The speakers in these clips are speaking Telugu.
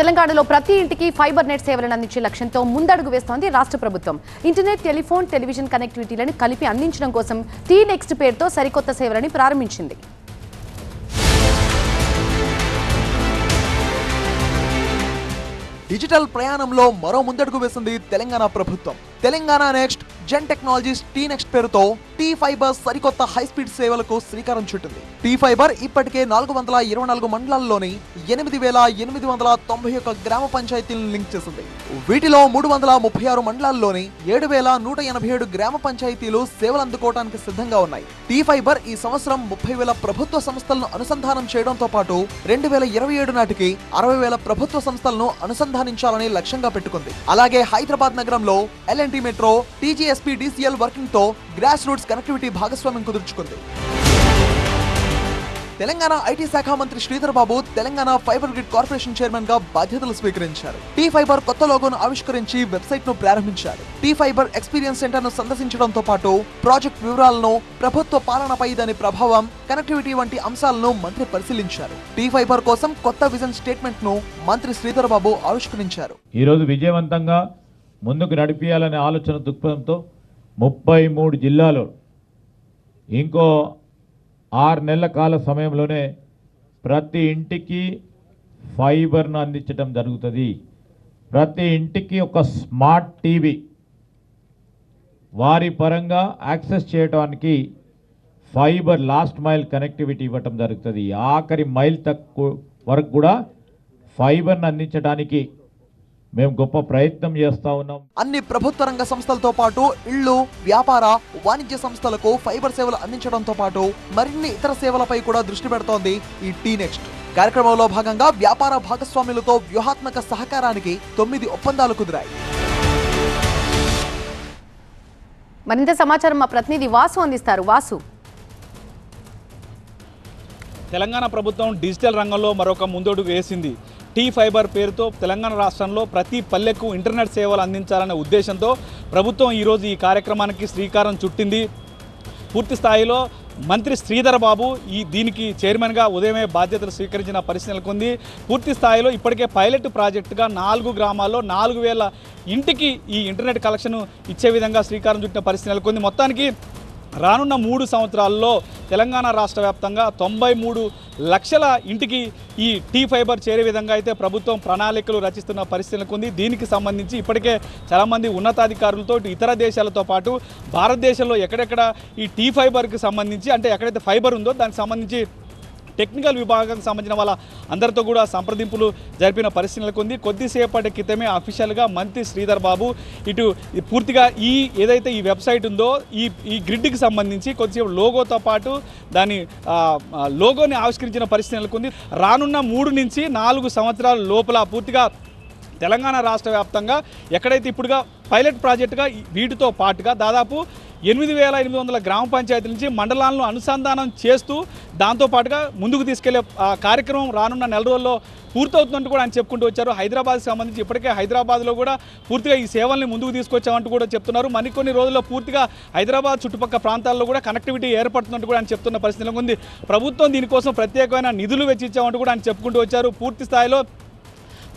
తెలంగాణలో ప్రతి ఇంటికి ఫైబర్ నెట్ సేవలను అందించే లక్ష్యంతో ముందడుగు వేస్తోంది రాష్ట్ర ప్రభుత్వం. ఇంటర్నెట్ టెలిఫోన్ టెలివిజన్ కనెక్టివిటీలను కలిపి అందించడం కోసం టీ నెక్స్ట్ పేరుతో సరికొత్త సేవలని ప్రారంభించింది. డిజిటల్ ప్రయాణంలో మరో ముందడుగు వేసింది తెలంగాణ ప్రభుత్వం. Telangana next gen technologies T next పేరుతో టీ ఫైబర్ సరికొత్త హై స్పీడ్ సేవలకు శ్రీకారం చుట్టింది. టీ ఫైబర్ ఇప్పటికే నాలుగు వందల ఇరవై నాలుగు మండలాల్లోని ఎనిమిది వేల ఎనిమిది వందల తొంభై ఒక్క గ్రామ పంచాయతీలను లింక్ చేసింది. వీటిలో మూడు వందల ముప్పై ఆరు మండలాల్లోని ఏడు వేల నూట ఎనభై ఏడు గ్రామ పంచాయతీలు సేవలు అందుకోవడానికి సిద్ధంగా ఉన్నాయి. టీ ఫైబర్ ఈ సంవత్సరం ముప్పై వేల ప్రభుత్వ సంస్థలను అనుసంధానం చేయడంతో పాటు రెండు వేల ఇరవై ఏడు నాటికి అరవై వేల ప్రభుత్వ సంస్థలను అనుసంధానించాలని లక్ష్యంగా పెట్టుకుంది. అలాగే హైదరాబాద్ నగరంలో LN LNT metro TGSP DCL వర్కింగ్తో grass roots connectivity భాగస్వామ్యం కుదుర్చుకుంది. తెలంగాణ ఐటీ శాఖ మంత్రి Sridhar Babu Telangana fiber grid corporation చైర్మన్గా బాధ్యతలు స్వీకరించారు. టీ ఫైబర్ కొత్త లోగోను ఆవిష్కరించి వెబ్సైట్ను ప్రారంభించారు. టీ ఫైబర్ ఎక్స్పీరియన్స్ సెంటర్ను సందర్శించడంతో పాటు ప్రాజెక్ట్ వివరాలను ప్రభుత్వ పాలనపై దాని ప్రభావం కనెక్టివిటీ వంటి అంశాలను మంత్రి పరిశీలించారు. టీ ఫైబర్ కోసం కొత్త విజన్ స్టేట్మెంట్ను మంత్రి శ్రీధర్ బాబు ఆవిష్కరించారు. ఈరోజు విజయవంతంగా ముందుకు నడిపించాలనే ఆలోచన దృక్పథంతో ముప్పై మూడు జిల్లాలో ఇంకో ఆరు నెలల కాల సమయంలోనే ప్రతి ఇంటికి ఫైబర్ను అందించడం జరుగుతుంది. ప్రతి ఇంటికి ఒక స్మార్ట్ టీవీ వారి పరంగా యాక్సెస్ చేయడానికి ఫైబర్ లాస్ట్ మైల్ కనెక్టివిటీ ఇవ్వటం జరుగుతుంది. ఆఖరి మైల్ తక్కువ వరకు కూడా ఫైబర్ను అందించడానికి మేము గొప్ప ప్రయత్నం చేస్తూ ఉన్నాం. అన్ని ప్రభుత్వ రంగ సంస్థలతో పాటు ఇళ్ళు వ్యాపార వాణిజ్య సంస్థలకు ఫైబర్ సేవలు అందించడంతో పాటు మరిన్ని ఇతర సేవలపై కూడా దృష్టి పెడుతోంది ఈ టీ నెక్స్ట్. కార్యక్రమంలో భాగంగా వ్యాపార భాగస్వాములతో వ్యూహాత్మక సహకారానికి తొమ్మిది ఒప్పందాలు కుదిరాయి. మరింత సమాచారం మా ప్రతినిధి వాసు అందిస్తారు. వాసు. తెలంగాణ ప్రభుత్వం డిజిటల్ రంగంలో మరొక ముందడుగు వేసింది. టీ ఫైబర్ పేరుతో తెలంగాణ రాష్ట్రంలో ప్రతి పల్లెకు ఇంటర్నెట్ సేవలు అందించాలనే ఉద్దేశంతో ప్రభుత్వం ఈరోజు ఈ కార్యక్రమానికి శ్రీకారం చుట్టింది. పూర్తి స్థాయిలో మంత్రి శ్రీధర్ బాబు ఈ దీనికి చైర్మన్గా ఉదయమే బాధ్యతలు స్వీకరించిన పరిస్థితి నెలకొంది. పూర్తి స్థాయిలో ఇప్పటికే పైలట్ ప్రాజెక్టుగా నాలుగు గ్రామాల్లో నాలుగు వేల ఇంటికి ఈ ఇంటర్నెట్ కలెక్షన్ ఇచ్చే విధంగా శ్రీకారం చుట్టిన పరిస్థితి నెలకొంది. మొత్తానికి రానున్న మూడు సంవత్సరాల్లో తెలంగాణ రాష్ట్ర వ్యాప్తంగా తొంభై మూడు లక్షల ఇంటికి ఈ టీ ఫైబర్ చేరే విధంగా అయితే ప్రభుత్వం ప్రణాళికలు రచిస్తున్న పరిస్థితులకు ఉంది. దీనికి సంబంధించి ఇప్పటికే చాలామంది ఉన్నతాధికారులతో ఇతర దేశాలతో పాటు భారతదేశంలో ఎక్కడెక్కడ ఈ టీ ఫైబర్కి సంబంధించి అంటే ఎక్కడైతే ఫైబర్ ఉందో దానికి సంబంధించి టెక్నికల్ విభాగానికి సంబంధించిన వాళ్ళ అందరితో కూడా సంప్రదింపులు జరిపిన పరిస్థితి నెలకొంది. కొద్దిసేపటి క్రితమే అఫీషియల్గా మంత్రి శ్రీధర్ బాబు ఇటు ఈ పూర్తిగా ఈ ఏదైతే ఈ వెబ్సైట్ ఉందో ఈ ఈ గ్రిడ్కి సంబంధించి కొద్దిసేపు లోగోతో పాటు దాని లోగోని ఆవిష్కరించిన పరిస్థితి నెలకొంది. రానున్న మూడు నుంచి నాలుగు సంవత్సరాల లోపల పూర్తిగా తెలంగాణ రాష్ట్ర వ్యాప్తంగా ఎక్కడైతే ఇప్పుడుగా పైలట్ ప్రాజెక్టుగా వీటితో పాటుగా దాదాపు ఎనిమిది వేల ఎనిమిది వందల గ్రామ పంచాయతీల నుంచి మండలాలను అనుసంధానం చేస్తూ దాంతో పాటుగా ముందుకు తీసుకెళ్ళే కార్యక్రమం రానున్న నెల రోజుల్లో పూర్తవుతుందంటూ కూడా ఆయన చెప్పుకుంటూ వచ్చారు. హైదరాబాద్కి సంబంధించి ఇప్పటికే హైదరాబాద్లో కూడా పూర్తిగా ఈ సేవల్ని ముందుకు తీసుకొచ్చామంటూ కూడా చెప్తున్నారు. మరికొన్ని రోజుల్లో పూర్తిగా హైదరాబాద్ చుట్టుపక్కల ప్రాంతాల్లో కూడా కనెక్టివిటీ ఏర్పడుతున్నట్టు కూడా ఆయన చెప్తున్న పరిస్థితిలో ఉంది ప్రభుత్వం దీనికోసం ప్రత్యేకమైన నిధులు వెచ్చించామంటూ కూడా ఆయన చెప్పుకుంటూ వచ్చారు. పూర్తి స్థాయిలో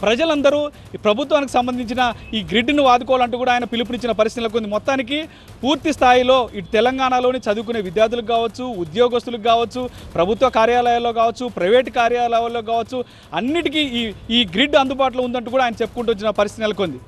ప్రజలందరూ ఈ ప్రభుత్వానికి సంబంధించిన ఈ గ్రిడ్ను వాదుకోవాలంటూ కూడా ఆయన పిలుపునిచ్చిన పరిస్థితులకు ఉంది మొత్తానికి పూర్తి స్థాయిలో ఇటు తెలంగాణలోని చదువుకునే విద్యార్థులకు కావచ్చు ఉద్యోగస్తులకు కావచ్చు ప్రభుత్వ కార్యాలయాల్లో కావచ్చు ప్రైవేట్ కార్యాలయాల్లో కావచ్చు అన్నిటికీ ఈ ఈ గ్రిడ్ అందుబాటులో ఉందంటూ కూడా ఆయన చెప్పుకుంటూ వచ్చిన పరిస్థితి నెలకొంది.